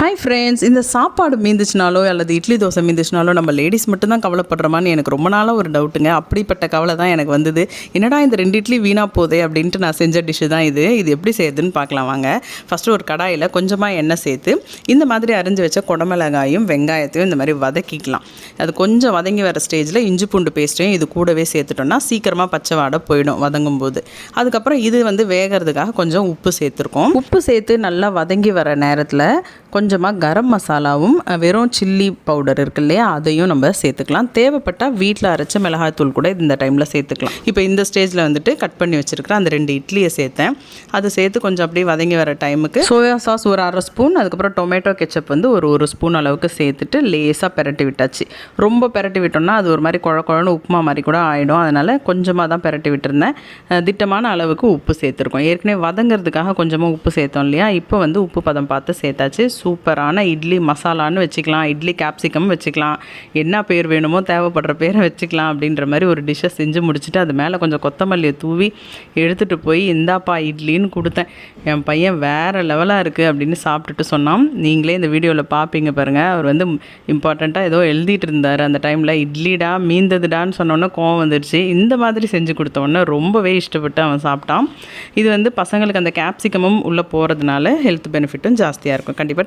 Hi friends இந்த சாப்பாடு மீந்துச்சுனாலோ அல்லது இட்லி தோசை மீந்துச்சுனாலோ நம்ம லேடிஸ் மட்டும்தான் கவலைப்படுறோமான்னு எனக்கு ரொம்ப நாளாக ஒரு டவுட்டுங்க அப்படிப்பட்ட கவலை தான் எனக்கு வந்தது. என்னடா இந்த ரெண்டு இட்லி வீணாக போதே அப்படின்ட்டு நான் செஞ்ச டிஷ்ஷு தான் இது. இது எப்படி செய்யுதுன்னு பார்க்கலாம் வாங்க. ஃபஸ்ட்டு ஒரு கடாயில் கொஞ்சமாக எண்ணெய் சேர்த்து இந்த மாதிரி அரிஞ்சு வச்ச குடமிளகாயும் வெங்காயத்தையும் இந்த மாதிரி வதக்கிக்கலாம். அது கொஞ்சம் வதங்கி வர ஸ்டேஜில் இஞ்சி பூண்டு பேஸ்ட்டையும் இது கூடவே சேர்த்துட்டோம்னா சீக்கிரமாக பச்சை வாடை போயிடும் வதங்கும் போது அதுக்கப்புறம் இது வந்து வேகிறதுக்காக கொஞ்சம் உப்பு சேர்த்துருக்கோம். உப்பு சேர்த்து நல்லா வதங்கி வர நேரத்தில் கொஞ்சமாக கரம் மசாலாவும் வெறும் சில்லி பவுடர் இருக்கு இல்லையா அதையும் நம்ம சேர்த்துக்கலாம். தேவைப்பட்டால் வீட்டில் அரைச்ச மிளகாய்த்தூள் கூட இந்த டைமில் சேர்த்துக்கலாம். இப்போ இந்த ஸ்டேஜில் வந்துட்டு கட் பண்ணி வச்சுருக்கிற அந்த ரெண்டு இட்லியை சேர்த்தேன். அதை சேர்த்து கொஞ்சம் அப்படியே வதங்கி வர டைமுக்கு சோயா சாஸ் ஒரு அரை ஸ்பூன் அதுக்கப்புறம் டொமேட்டோ கெச்சப் வந்து ஒரு ஒரு ஸ்பூன் அளவுக்கு சேர்த்துட்டு லேசாக பெரட்டி விட்டாச்சு. ரொம்ப பெரட்டி விட்டோம்னா அது ஒரு மாதிரி குழ குழன்னு உப்புமா மாதிரி கூட ஆகிடும் அதனால் கொஞ்சமாக தான் பெரட்டி விட்டுருந்தேன். திட்டமான அளவுக்கு உப்பு சேர்த்துருக்கோம். ஏற்கனவே வதங்கிறதுக்காக கொஞ்சமாக உப்பு சேர்த்தோம் இல்லையா இப்போ வந்து உப்பு பதம் பார்த்து சேர்த்தாச்சு. சூப்பரான இட்லி மசாலான்னு வச்சுக்கலாம் இட்லி கேப்சிகம் வச்சுக்கலாம். என்ன பேர் வேணுமோ தேவைப்படுற பேரை வச்சுக்கலாம் அப்படின்ற மாதிரி ஒரு டிஷ்ஷை செஞ்சு முடிச்சுட்டு அது மேலே கொஞ்சம் கொத்தமல்லியை தூவி எடுத்துகிட்டு போய் இந்தாப்பா இட்லின்னு கொடுத்தேன். என் பையன் வேறு லெவலாக இருக்குது அப்படின்னு சாப்பிட்டுட்டு சொன்னான். நீங்களே இந்த வீடியோவில் பார்ப்பீங்க பாருங்கள் அவர் வந்து இம்பார்ட்டண்ட்டாக ஏதோ எழுதிட்டு இருந்தார் அந்த டைமில் இட்லிடா மீந்ததுடான்னு சொன்னோன்னே கோவம் வந்துடுச்சு இந்த மாதிரி செஞ்சு கொடுத்தோன்னே ரொம்பவே இஷ்டப்பட்டு அவன் சாப்பிட்டான். இது வந்து பசங்களுக்கு அந்த கேப்சிகமும் உள்ளே போகிறதுனால ஹெல்த் பெனிஃபிட்டும் ஜாஸ்தியாக இருக்கும். கண்டிப்பாக